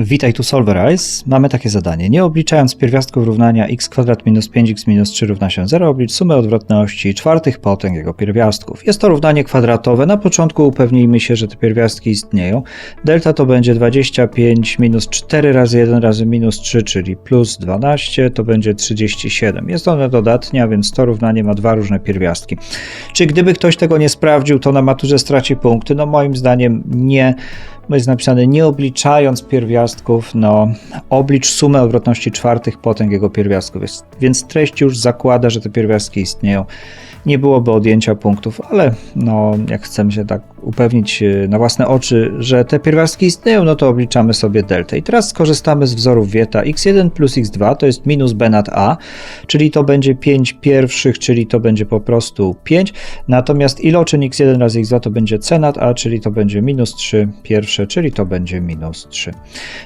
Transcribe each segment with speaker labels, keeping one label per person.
Speaker 1: Witaj tu Solverize. Mamy takie zadanie. Nie obliczając pierwiastków równania x kwadrat minus 5x minus 3 równa się 0, oblicz sumę odwrotności czwartych potęg jego pierwiastków. Jest to równanie kwadratowe. Na początku upewnijmy się, że te pierwiastki istnieją. Delta to będzie 25 minus 4 razy 1 razy minus 3, czyli plus 12, to będzie 37. Jest ono dodatnie, a więc to równanie ma dwa różne pierwiastki. Czy gdyby ktoś tego nie sprawdził, to na maturze straci punkty? No moim zdaniem nie jest napisane nie obliczając pierwiastków, no oblicz sumę odwrotności czwartych potęg jego pierwiastków. Więc treść już zakłada, że te pierwiastki istnieją nie byłoby odjęcia punktów, ale no, jak chcemy się tak upewnić e, na własne oczy, że te pierwiastki istnieją, no to obliczamy sobie deltę. I teraz skorzystamy z wzorów Wieta. x1 plus x2 to jest minus b nad a, czyli to będzie 5 pierwszych, czyli to będzie po prostu 5. Natomiast iloczyn x1 razy x2 to będzie c nad a, czyli to będzie minus 3 pierwsze, czyli to będzie minus 3.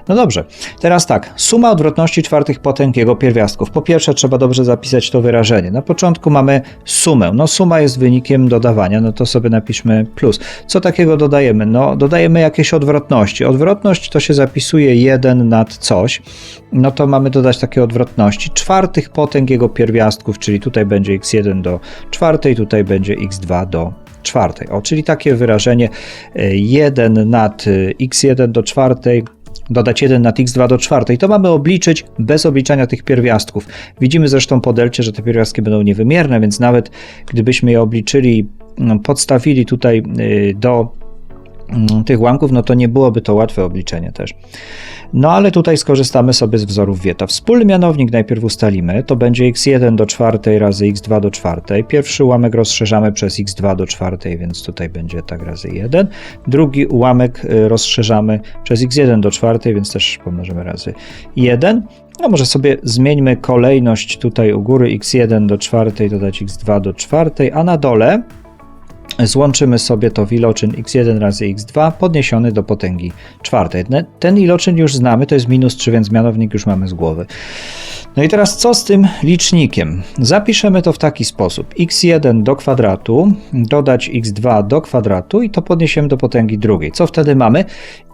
Speaker 1: No dobrze, teraz tak, suma odwrotności czwartych potęg jego pierwiastków. Po pierwsze trzeba dobrze zapisać to wyrażenie. Na początku mamy sumę. No suma jest wynikiem dodawania, no to sobie napiszmy plus. Co takiego dodajemy? No dodajemy jakieś odwrotności. Odwrotność to się zapisuje 1 nad coś, no to mamy dodać takie odwrotności. Czwartych potęg jego pierwiastków, czyli tutaj będzie x1 do czwartej, tutaj będzie x2 do czwartej. O, czyli takie wyrażenie 1 e, nad e, x1 do czwartej dodać 1 nad x2 do czwartej. To mamy obliczyć bez obliczania tych pierwiastków. Widzimy zresztą po delcie, że te pierwiastki będą niewymierne, więc nawet gdybyśmy je obliczyli, no, podstawili tutaj y, do tych ułamków, no to nie byłoby to łatwe obliczenie też. No ale tutaj skorzystamy sobie z wzorów Wieta. Wspólny mianownik najpierw ustalimy, to będzie x1 do czwartej razy x2 do czwartej. Pierwszy ułamek rozszerzamy przez x2 do czwartej, więc tutaj będzie tak razy 1. Drugi ułamek y, rozszerzamy przez x1 do czwartej, więc też pomnożymy razy 1. No może sobie zmieńmy kolejność tutaj u góry x1 do czwartej, dodać x2 do czwartej, a na dole Złączymy sobie to w iloczyn x1 razy x2 podniesiony do potęgi czwartej. Ten iloczyn już znamy, to jest minus 3, więc mianownik już mamy z głowy. No i teraz co z tym licznikiem? Zapiszemy to w taki sposób. x1 do kwadratu, dodać x2 do kwadratu i to podniesiemy do potęgi drugiej. Co wtedy mamy?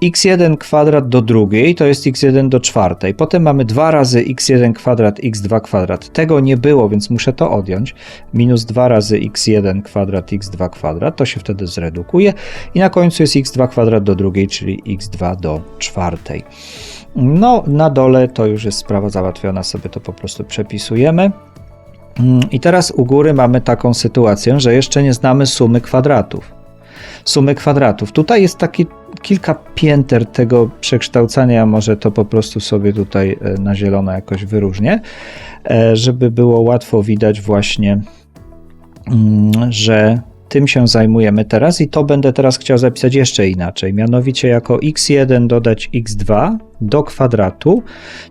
Speaker 1: x1 kwadrat do drugiej to jest x1 do czwartej. Potem mamy 2 razy x1 kwadrat, x2 kwadrat. Tego nie było, więc muszę to odjąć. Minus 2 razy x1 kwadrat, x2 kwadrat. To się wtedy zredukuje. I na końcu jest x2 kwadrat do drugiej, czyli x2 do czwartej. No, na dole to już jest sprawa załatwiona, sobie to po prostu przepisujemy. Mm, I teraz u góry mamy taką sytuację, że jeszcze nie znamy sumy kwadratów. Sumy kwadratów. Tutaj jest taki kilka pięter tego przekształcania, może to po prostu sobie tutaj e, na zielono jakoś wyróżnię, e, żeby było łatwo widać właśnie, mm, że tym się zajmujemy teraz i to będę teraz chciał zapisać jeszcze inaczej, mianowicie jako x1 dodać x2 do kwadratu,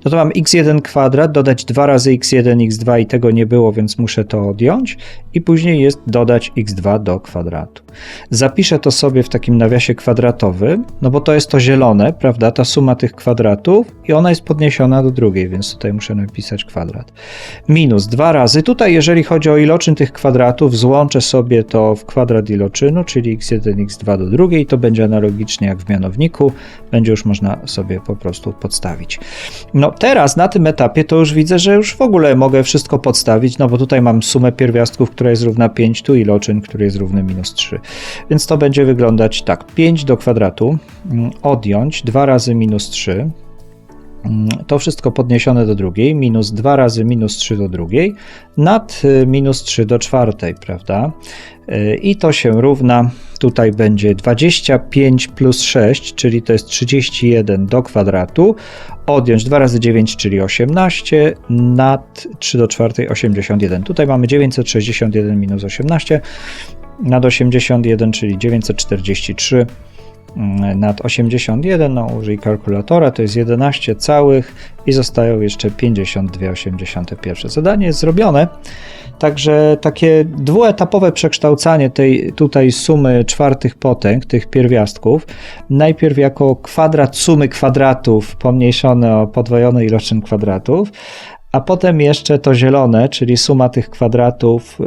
Speaker 1: no to mam x1 kwadrat, dodać 2 razy x1, x2 i tego nie było, więc muszę to odjąć. I później jest dodać x2 do kwadratu. Zapiszę to sobie w takim nawiasie kwadratowym, no bo to jest to zielone, prawda, ta suma tych kwadratów i ona jest podniesiona do drugiej, więc tutaj muszę napisać kwadrat. Minus 2 razy, tutaj jeżeli chodzi o iloczyn tych kwadratów, złączę sobie to w kwadrat iloczynu, czyli x1, x2 do drugiej, to będzie analogicznie jak w mianowniku, będzie już można sobie po prostu prostu podstawić. No teraz na tym etapie to już widzę, że już w ogóle mogę wszystko podstawić, no bo tutaj mam sumę pierwiastków, która jest równa 5, tu iloczyn, który jest równy minus 3. Więc to będzie wyglądać tak, 5 do kwadratu, mm, odjąć 2 razy minus 3, mm, to wszystko podniesione do drugiej, minus 2 razy minus 3 do drugiej, nad y, minus 3 do czwartej, prawda? I to się równa, tutaj będzie 25 plus 6, czyli to jest 31 do kwadratu, odjąć 2 razy 9, czyli 18, nad 3 do 4, 81. Tutaj mamy 961 minus 18, nad 81, czyli 943 mm, nad 81, no użyj kalkulatora, to jest 11 całych i zostają jeszcze 52,81. Zadanie jest zrobione. Także takie dwuetapowe przekształcanie tej tutaj sumy czwartych potęg, tych pierwiastków, najpierw jako kwadrat sumy kwadratów pomniejszone o podwojony iloczyn kwadratów, a potem jeszcze to zielone, czyli suma tych kwadratów,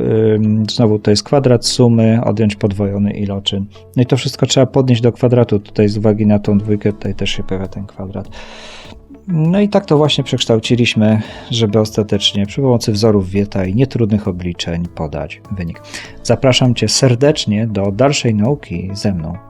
Speaker 1: znowu to jest kwadrat sumy, odjąć podwojony iloczyn. No i to wszystko trzeba podnieść do kwadratu, tutaj z uwagi na tą dwójkę, tutaj też się pojawia ten kwadrat. No i tak to właśnie przekształciliśmy, żeby ostatecznie przy pomocy wzorów Wieta i nietrudnych obliczeń podać wynik. Zapraszam Cię serdecznie do dalszej nauki ze mną.